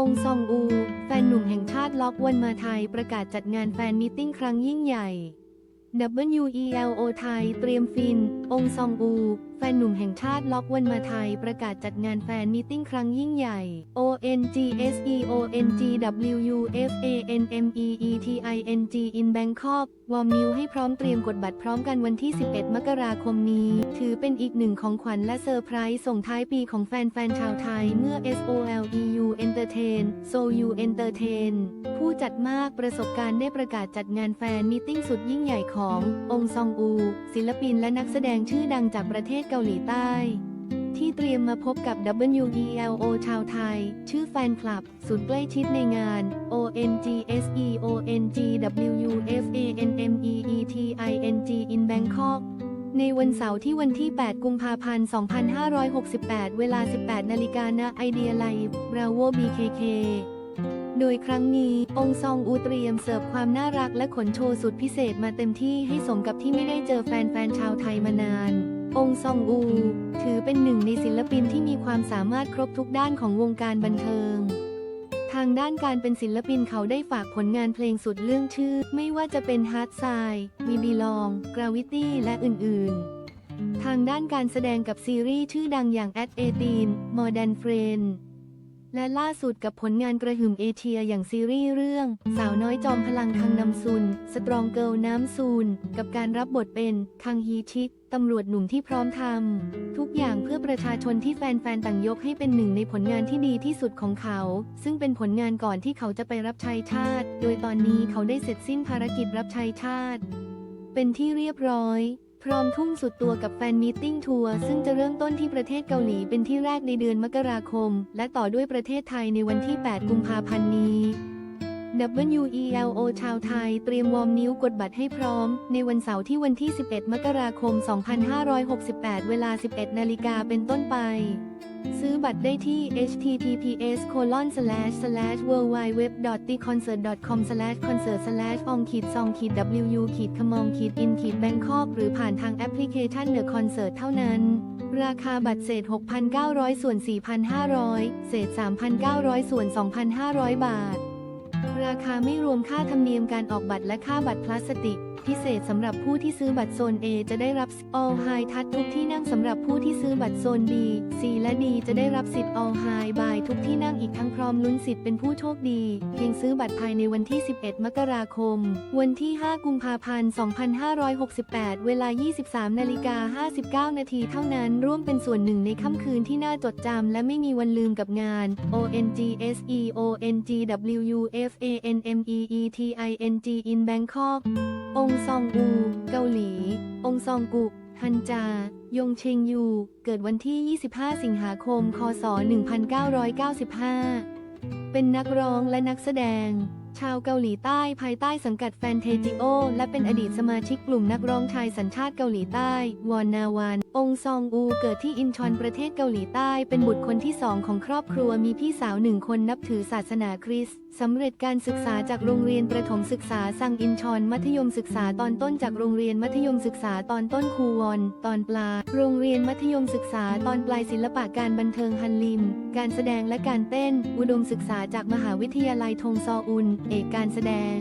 องซองอู แฟนหนุ่มแห่งชาติล็อกวันมาไทยประกาศจัดงานแฟนมิทติ้งครั้งยิ่งใหญ่ WELO ไทยเตรียมฟิน องซองอู นหนุ่มแห่งชาติล็อกวันมาไทย ประกาศจัดงานแฟนมิทติ้งครั้งยิ่งใหญ่ ONGSEONGWFANMEETING in Bangkok วอร์มนิวให้พร้อมเตรียมกดบัตรพร้อมกันวันที่ 11 มกราคมนี้ ถือเป็นอีกหนึ่งของขวัญและเซอร์ไพรส์ส่งท้ายปีของแฟนๆชาวไทยเมื่อ SOLEU Entertain SOU Entertain ผู้จัดมากประสบการณ์ได้ประกาศจัดงานแฟนมิทติ้งสุดยิ่งใหญ่ขององซองอู ศิลปินและนักแสดงชื่อดังจากประเทศเกาหลีใต้ ที่เตรียมมาพบกับ WELO ชาวไทย ชื่อแฟนคลับ สุดใกล้ชิดในงาน ONGSEONGWUFANMEETING in Bangkok ในวันเสาร์ที่วันที่ 8 กุมภาพันธ์ 2568 เวลา 18 นาฬิกาณไอเดียไลฟ์บราโว BKK โดยครั้งนี้ องซองอูเตรียมเสิร์ฟความน่ารักและขนโชว์สุดพิเศษมาเต็มที่ให้สมกับที่ไม่ได้เจอแฟนๆชาวไทยมานาน องซองอู ถือเป็นหนึ่งในศิลปินที่มีความสามารถครบทุกด้านของวงการบันเทิง ทางด้านการเป็นศิลปินเขาได้ฝากผลงานเพลงสุดเรื่องชื่อ ไม่ว่าจะเป็น Hard Side วีบีลอง Gravity และอื่น ๆ ทางด้านการแสดงกับซีรีส์ชื่อดังอย่าง At 18 Modern Friend และล่าสุดกับผลงานกระหึ่มเอเชียอย่างซีรีส์เรื่อง สาวน้อยจอมพลังคังนำซุน สตรองเกิลน้ำซูน กับการรับบทเป็นคังฮีชิก ตำรวจหนุ่มที่พร้อมทำทุกอย่างเพื่อประชาชนที่แฟนๆ ต่างยกให้เป็นหนึ่งในผลงานที่ดีที่สุดของเขา ซึ่งเป็นผลงานก่อนที่เขาจะไปรับใช้ชาติ โดยตอนนี้เขาได้เสร็จสิ้นภารกิจรับใช้ชาติ เป็นที่เรียบร้อยพร้อมทุ่มสุดตัวกับแฟนมีตติ้งทัวร์ซึ่งจะเริ่มต้นที่ประเทศเกาหลีเป็นที่แรกในเดือนมกราคม และต่อด้วยประเทศไทยในวันที่ 8 กุมภาพันธ์นี้ WELO ชาวไทย เตรียมวอร์มนิ้วกดบัตรให้พร้อม ในวันเสาร์ที่วันที่ 11 มกราคม 2568 เวลา 11 นาฬิกาเป็นต้นไป ซื้อบัตรได้ที่ https colon slash slash w w w t h e concert com slash concert slash ong ขีดซองขีด w ขีดขมองขีด in ขีด bangkok หรือผ่านทางแอปพลิเคชัน The Concert เท่านั้นราคาบัตรเศษ 6,900 ส่วน 4,500 เศษ 3,900 ส่วน 2,500 บาท ราคาไม่รวมค่าธรรมเนียมการออกบัตรและค่าบัตรพลาสติก พิเศษสำหรับผู้ที่ซื้อบัตรโซน A จะได้รับ All High ทัดทุกที่นั่งสำหรับผู้ที่ซื้อบัตรโซน B C และ D จะได้รับสิทธิ์ All High by ทุกที่นั่งอีกทั้งพร้อมลุ้นสิทธิ์เป็นผู้โชคดี เพียงซื้อบัตรภายในวันที่ 11 มกราคม วันที่ 5 กุมภาพันธ์ 2568 เวลา 23นาฬิกา59 นาทีเท่านั้นร่วมเป็นส่วนหนึ่งในค่ำคืนที่น่าจดจำและไม่มีวันลืมกับงาน ONGSEONGWUFANMEETING in Bangkok องซองอู เกาหลี องซองกุก ฮันจา ยงเชงยู เกิดวันที่ 25 สิงหาคม คศ 1995 เป็นนักร้องและนักแสดง ชาวเกาหลีใต้ภายใต้สังกัดแฟนเทจิโอ และเป็นอดีตสมาชิกกลุ่มนักร้องชายสัญชาติเกาหลีใต้ วอนนาวัน องซองอูเกิดที่อินชอนประเทศเกาหลีใต้ เป็นบุตรคนที่สองของครอบครัวมีพี่สาวหนึ่งคนนับถือศาสนาคริสต์สำเร็จการศึกษาจากโรงเรียนประถมศึกษาซังอินชอนมัธยมศึกษาตอนต้นจากโรงเรียนมัธยมศึกษาตอนต้นคูวอนตอนปลายโรงเรียนมัธยมศึกษาตอนปลายศิลปะการบันเทิงฮันลิม การแสดงและการเต้น อุดมศึกษาจากมหาวิทยาลัยทงซออุน เอกการแสดง